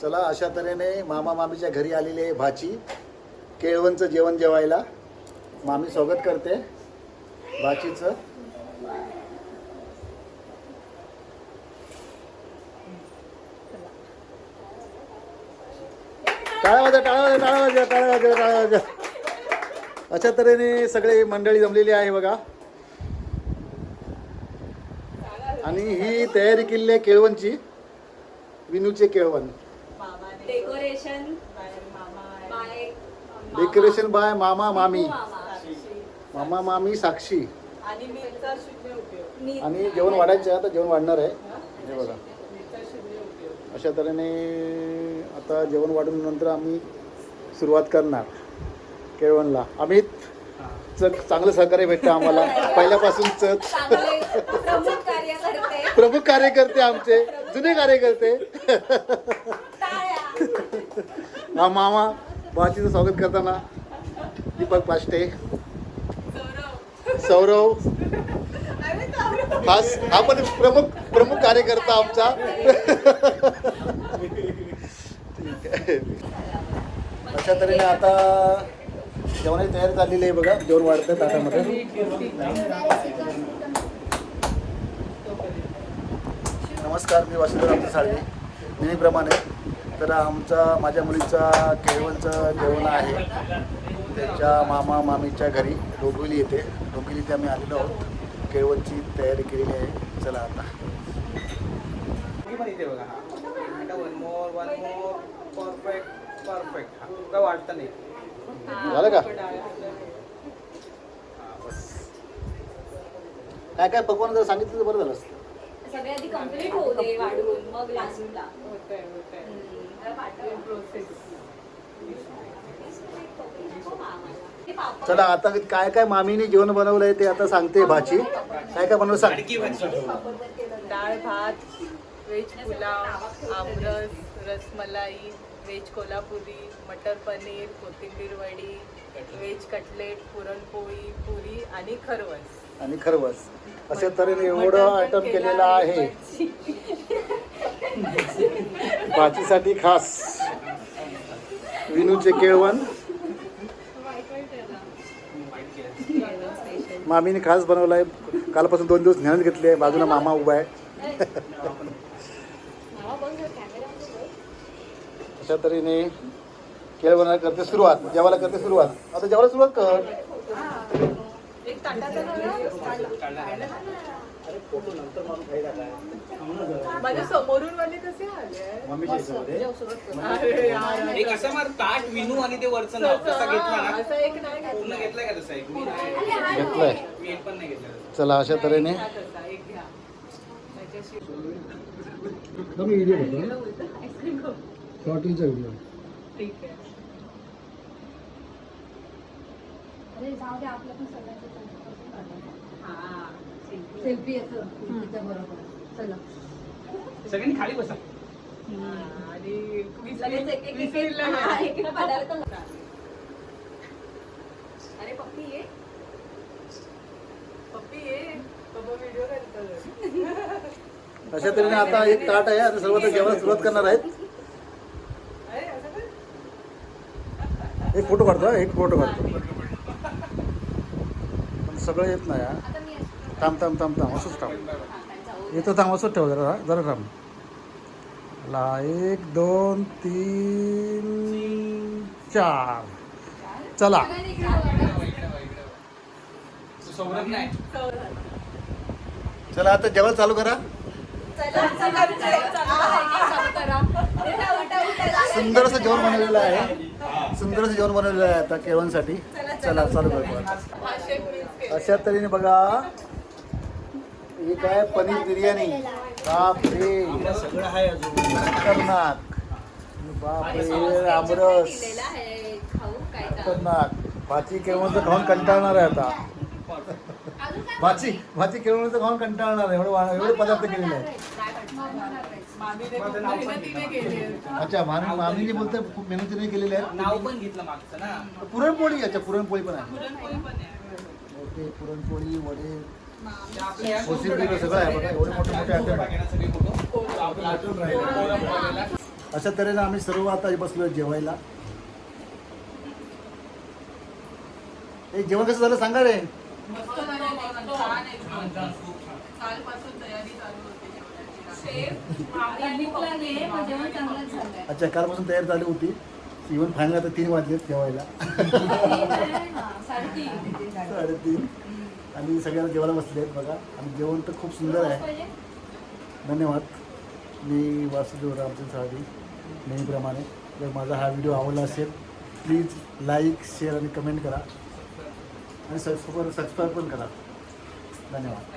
चला अशा तऱ्हेने मामा मामीच्या घरी आलेली आहे भाची. केळवणचं जेवण जेवायला. मामी स्वागत करते भाचीचं. टाळा वाजा टाळा वाजा टाळा वाजा टाळा वाजा टाळा वाजा अशा तऱ्हेने सगळे मंडळी जमलेली आहे बघा. आणि ही तयारी केलेली आहे केळवणची. विनूचे केळवण. डेकोरेशन बाय डेकोरेशन बाय मामा मामी मामा. मामा साक्षी आणि मिरचा शून्य उपयोग. नी- आणि जेवण वाढायचं आहे आता जेवण वाढणार आहे. हे? बघा. अशा तऱ्हेने आता जेवण वाढून नंतर आम्ही सुरुवात करणार. केळवणला. अमित चक चांगलं सहकार्य भेटतं आम्हाला. पहिल्यापासून चक चांगले प्रमुख कार्य करते प्रमुख कार्यकर्ते आमचे जुने कार्यकर्ते. हा मामा बाचीचं स्वागत करताना. दीपक पाष्टे सौरव. खास हा पण प्रमुख प्रमुख कार्यकर्ता आमचा. ठीक आहे अशा तऱ्हेने आता जेवणाची तयारी झालेली आहे बघा जेवण वाढतं ताटामध्ये. नमस्कार मी वासुदेव आमचं साळवे नेहमीप्रमाणे. तर आमचा माझ्या मुलीचा केळवणचं जेवण आहे. त्याच्या मामा मामीच्या घरी डोंबिवली येते. डोंबिवली इथे आम्ही आलेलो आहोत. केळवणची तयारी केलेली आहे. चला आता. मी पण इथे बघा आता one more one more perfect perfect काय वाटतं नाही? झालं का? काय काय पकवान जर सांगितलं तर बरं झालं असतं. सगळे आधी कंप्लीट होऊ दे वाढून मग प्रोसेस चला आता काय काय मामीने जेवण बनवलंय ते आता सांगते भाची. काय काय बनवलं सांग. डाळ भात व्हेज पुलाव आमरस रसमलाई व्हेज कोल्हापुरी मटर पनीर कोथिंबीर वडी व्हेज कटलेट पुरणपोळी पुरी आणि खरवस. आणि खरवस. अशा तऱ्हेने एवढं आयटम केलेलं आहे भाचीसाठी खास. विनूचे केळवण मामीने खास बनवलं आहे कालपासून दोन दिवस ज्ञान घेतले आहे. बाजूला मामा उभा आहे. अशा तऱ्हेने केळवणाला करते सुरुवात. जेवायला करते सुरुवात. आता जेवायला सुरुवात कर. माझ्या समोरून वाले कसे आले? मम्मीच्या हिशोबाने अरे यार, एक असं मार ताट विनू आणि ते वरचं नाव. तसा घेतला ना? असं एक नाही घेतला. पूर्ण घेतलाय का तसा एक? मी नाही. घेतलंय. मी एक पण नाही घेतला. तसा. चला अशा तऱ्हेने. एक घ्या. त्याच्याशी. ठीक आहे. अरे जाऊ दे आपलं पण सगळ्यांचं. हा सेल्फी येतं. तिच्या बरोबर. चला. सगळ्यांनी खाली बसा. आणि हा, पदार्थ. अरे पप्पी ये. पप्पी ये. पप्पा व्हिडिओ अशा तऱ्हेने आता एक ताट आहे. आता सर्व जेवणाला सुरुवात करणार आहेत. एक फोटो काढतो हा, एक फोटो काढतो. सगळं येत नाही हा. थांब थांब थांब थांब असंच थांब. येतं थांब असंच ठेव जरा जरा थांब. ला एक दोन तीन चार. चला. चला आता जेवण चालू करा. चला सुंदर असं जेवण बनवलेलं आहे. सुंदर असं जेवण बनवलेलं आहे आता केवणसाठी चला चालू करू. अशा तऱ्हेने बघा ही काय पनीर बिर्याणी. बापरे. खतरनाक. बापरे आमरस. खतरनाक. भाजी केव्हा तर खतरनाक खाऊन कंटाळणार आहे आता. भाची भाची केळवणचं खाऊन कंटाळणार आहे? एवढे एवढे पदार्थ केलेले आहेत. आहे. अच्छा मामी मामीने बोलते खूप मेहनतीने केलेले आहेत? नाव पण घेतलं मागचं ना. पुरणपोळी अच्छा पुरणपोळी पण आहे. पुरणपोळी पण आहे. ओके पुरणपोळी वडे. सगळं आहे बघा एवढे मोठे आयटम आहे. अशा तऱ्हेने आम्ही सर्व आता बसलो जेवायला. ए जेवण कसं झालं? सांगा रे. मस्त छान कालपासून तयारी चालू होती अच्छा कालपासून तयार झाली होती. इव्हन फायनल आता तीन वाजलेत जेवायला. साडेतीन. आणि सगळ्यांना जेवायला बसले आहेत बघा. आणि जेवण तर खूप सुंदर आहे. धन्यवाद. मी वासुदेव रामचंद साळवी नेहमीप्रमाणे. जर माझा हा व्हिडिओ आवडला असेल प्लीज लाईक शेअर आणि कमेंट करा. आणि सबस्क्राईब सबस्क्राईब पण करा. धन्यवाद.